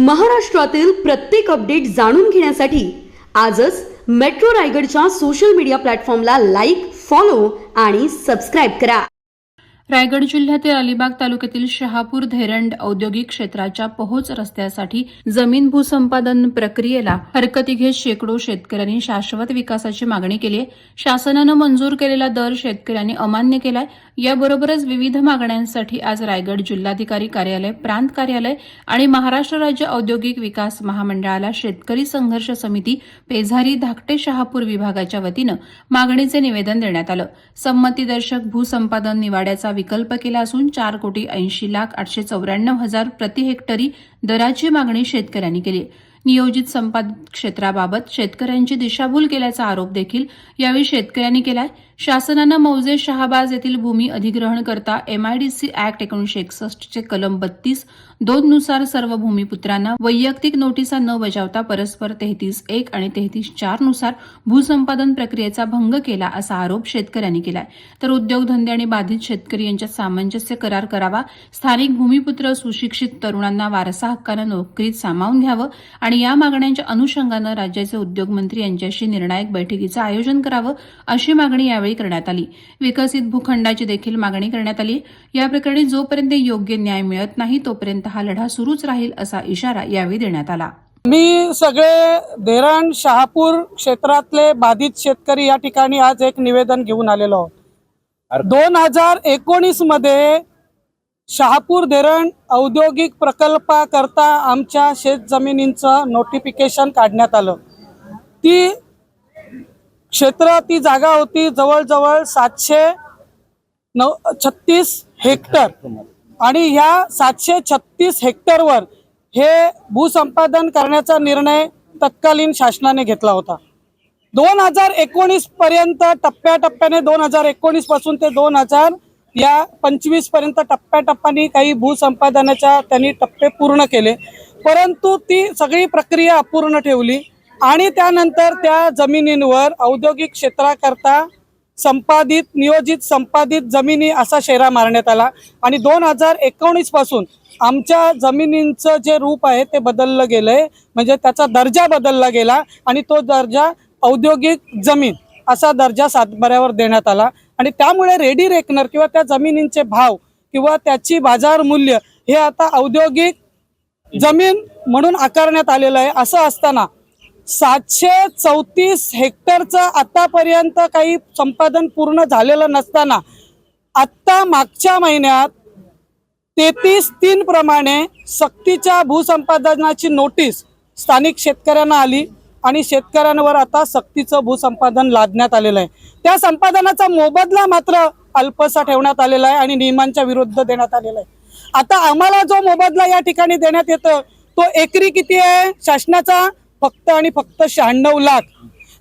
महाराष्ट्रातील प्रत्येक अपडेट जाणून घेण्यासाठी आजच मेट्रो रायगडच्या सोशल मीडिया प्लॅटफॉर्मला लाईक फॉलो आणि सबस्क्राईब करा. रायगड जिल्ह्यातील अलिबाग तालुक्यातील शहापूर धैरंड औद्योगिक क्षेत्राच्या पोहोच रस्त्यासाठी जमीन भूसंपादन प्रक्रियेला हरकती घेत शेकडो शेतकऱ्यांनी शाश्वत विकासाची मागणी केली आहे. शासनानं मंजूर केलेला दर शेतकऱ्यांनी अमान्य केलाय. याबरोबरच विविध मागण्यांसाठी आज रायगड जिल्हाधिकारी कार्यालय प्रांत कार्यालय आणि महाराष्ट्र राज्य औद्योगिक विकास महामंडळाला शेतकरी संघर्ष समिती पेझारी धाकटे शहापूर विभागाच्या वतीनं मागणीचे निवेदन देण्यात आलं. संमतीदर्शक भूसंपादन निवाड्याचा विकल्प केला असून चार कोटी ऐंशी लाख आठशे चौऱ्याण्णव हजार प्रति हेक्टरी दराची मागणी शेतकऱ्यांनी केली आहे. नियोजित संपादित क्षेत्राबाबत शेतकऱ्यांची दिशाभूल केल्याचा आरोप देखील यावेळी शेतकऱ्यांनी केलाय. शासनानं मौजे शहाबाज येथील भूमी अधिग्रहण करता एमआयडीसी अॅक्ट एकोणीशे एकसष्टचे कलम बत्तीस दोन नुसार सर्व भूमिपुत्रांना वैयक्तिक नोटिसा न बजावता परस्पर तेहतीस एक आणि तेहतीस चारनुसार भूसंपादन प्रक्रियेचा भंग केला असा आरोप शेतकऱ्यांनी केलाय. तर उद्योगधंदे आणि बाधित शेतकरी यांच्यात सामंजस्य करार करावा स्थानिक भूमिपुत्र सुशिक्षित तरुणांना वारसा हक्कानं नोकरीत सामावून घ्यावं आणि या मागण्यांच्या अनुषंगानं राज्याचे उद्योगमंत्री यांच्याशी निर्णायक बैठकीचं आयोजन करावं अशी मागणी यावेळी करण्यात आली. विकसित भूखंडाची देखील मागणी करण्यात आली. या प्रकरणी जोपर्यंत योग्य न्याय मिळत नाही तोपर्यंत हा लढा सुरूच राहील असा इशारा यावेळी देण्यात आला. मी सगळे धैरण शहापूर क्षेत्रातले बाधित शेतकरी या ठिकाणी आज एक निवेदन घेऊन आलेलो आहोत. दोन हजार एकोणीसमध्ये शहापूर धरण औद्योगिक प्रकल्पाकरता आमच्या शेतजमिनींचं नोटिफिकेशन काढण्यात आलं. ती क्षेत्र ती जागा होती जवळजवळ सातशे नऊ छत्तीस हेक्टर. आणि ह्या सातशे छत्तीस हेक्टरवर हे भूसंपादन करण्याचा निर्णय तत्कालीन शासनाने घेतला होता. दोन हजार एकोणीसपर्यंत टप्प्याटप्प्याने दोन हजार एकोणीसपासून ते दोन हजार या पंचवीसपर्यंत टप्प्याटप्प्याने काही भूसंपादनाच्या त्यांनी टप्पे पूर्ण केले. परंतु ती सगळी प्रक्रिया अपूर्ण ठेवली आणि त्यानंतर त्या जमिनींवर औद्योगिक क्षेत्राकरता संपादित नियोजित संपादित जमिनी असा शेरा मारण्यात आला. आणि दोन हजार एकोणीसपासून आमच्या जमिनींचं जे रूप आहे ते बदललं गेलंय. म्हणजे त्याचा दर्जा बदलला गेला आणि तो दर्जा औद्योगिक जमीन असा दर्जा सातबाऱ्यावर देण्यात आला. आणि त्यामुळे रेडी रेकनर किंवा त्या जमिनींचे भाव किंवा त्याची बाजार मूल्य हे आता औद्योगिक जमीन म्हणून आकारण्यात आलेलं आहे. असं असताना सातशे चौतीस हेक्टरचं आतापर्यंत काही संपादन पूर्ण झालेलं नसताना आत्ता मागच्या महिन्यात तेहतीस तीन प्रमाणे सक्तीच्या भूसंपादनाची नोटीस स्थानिक शेतकऱ्यांना आली. आणि शेतकऱ्यांवर आता सक्तीचं भूसंपादन लादण्यात आलेलं आहे. त्या संपादनाचा मोबदला मात्र अल्पसा ठेवण्यात आलेला आहे आणि नियमांच्या विरुद्ध देण्यात आलेला आहे. आता आम्हाला जो मोबदला या ठिकाणी देण्यात येतो तो एकरी किती आहे? शासनाचा फक्त आणि फक्त शहाण्णव लाख.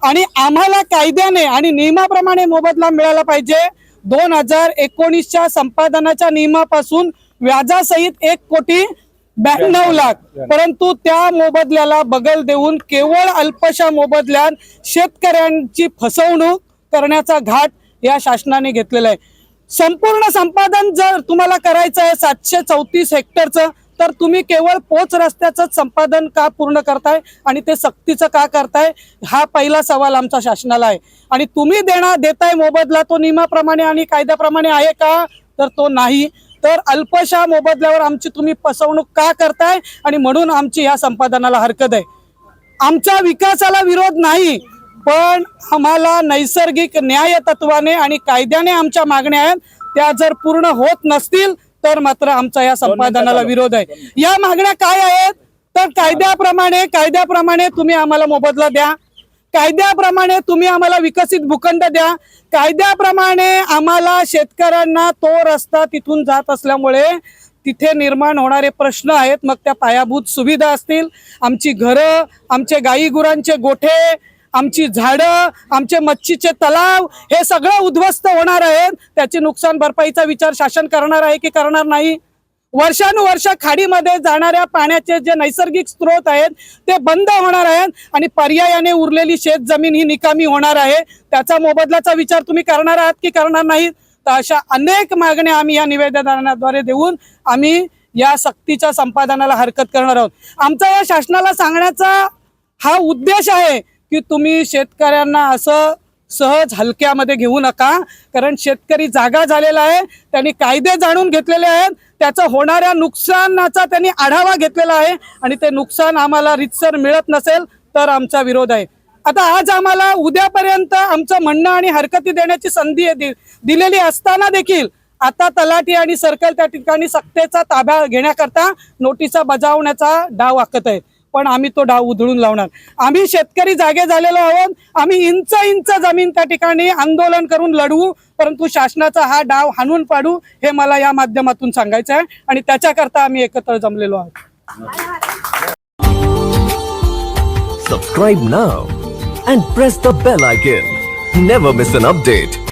आणि आम्हाला कायद्याने आणि नियमाप्रमाणे मोबदला मिळाला पाहिजे. दोन हजार एकोणीसच्या संपादनाच्या नियमापासून व्याजासहित एक कोटी ब्याण्णव लाख. परंतु त्या मोबदल्याला बगल देऊन केवळ अल्पशा मोबदल्यात शेतकऱ्यांची फसवणूक करण्याचा घाट या शासनाने घेतलेला आहे. संपूर्ण संपादन जर तुम्हाला करायचं आहे सातशे चौतीस हेक्टरचं तर तुम्ही केवळ पोच रस्त्याचं संपादन का पूर्ण करताय आणि ते सक्तीचं का करताय हा पहिला सवाल आमचा शासनाला आहे. आणि तुम्ही देणार देताय मोबदला तो नियमाप्रमाणे आणि कायद्याप्रमाणे आहे का? तर तो नाही. तर अल्पशा मोबदल्यावर आमची तुम्ही फसवणूक का करताय? आणि म्हणून आमची या संपादनाला हरकत आहे. आमच्या विकासाला विरोध नाही पण आम्हाला नैसर्गिक न्याय तत्वाने आणि कायद्याने आमच्या मागण्या आहेत. त्या जर पूर्ण होत नसतील तर मात्र आमचा या संपादनाला विरोध आहे. या मागण्या काय आहेत? तर कायद्याप्रमाणे कायद्याप्रमाणे तुम्ही आम्हाला मोबदला द्या. कायद्याप्रमाणे तुम्ही आम्हाला विकसित भूखंड द्या. कायद्याप्रमाणे आम्हाला शेतकऱ्यांना तो रस्ता तिथून जात असल्यामुळे तिथे निर्माण होणारे प्रश्न आहेत. मग त्या पायाभूत सुविधा असतील. आमची घरं आमचे गाई गुरांचे गोठे आमची झाडं आमचे मच्छीचे तलाव हे सगळं उद्ध्वस्त होणार आहेत. त्याची नुकसान भरपाईचा विचार शासन करणार आहे की करणार नाही? वर्षानुवर्ष खाडीमध्ये जाणाऱ्या पाण्याचे जे नैसर्गिक स्रोत आहेत ते बंद होणार आहेत आणि पर्यायाने उरलेली शेत जमीन ही निकामी होणार आहे. त्याचा मोबदल्याचा विचार तुम्ही करणार आहात की करणार नाहीत? तर अशा अनेक मागण्या आम्ही या निवेदनाद्वारे देऊन आम्ही या सक्तीच्या संपादनाला हरकत करणार आहोत. आमचा या शासनाला सांगण्याचा हा उद्देश आहे की तुम्ही शेतकऱ्यांना असं सहज हलक्यामध्ये घेऊ नका. कारण शेतकरी जागा झालेला आहे त्यांनी कायदे जाणून घेतलेले आहेत त्याचं होणाऱ्या नुकसानाचा त्यांनी आढावा घेतलेला आहे आणि ते नुकसान आम्हाला रितसर मिळत नसेल तर आमचा विरोध आहे. आता आज आम्हाला उद्यापर्यंत आमचं म्हणणं आणि हरकती देण्याची संधी दि- दिलेली असताना देखील आता तलाठी आणि सर्कल त्या ठिकाणी सक्तेचा ताब्या घेण्याकरता नोटिसा बजावण्याचा डाव आखत आहेत पण आम्ही तो डाव उधळून लावणार. आम्ही शेतकरी जागे झालेलो आहोत. आम्ही इंच इंच जमीन त्या ठिकाणी आंदोलन करून लढवू परंतु शासनाचा हा डाव हाणून पाडू हे मला या माध्यमातून सांगायचं आहे. आणि त्याच्याकरता आम्ही एकत्र जमलेलो आहोत. Subscribe now and press the bell icon. Never miss an update.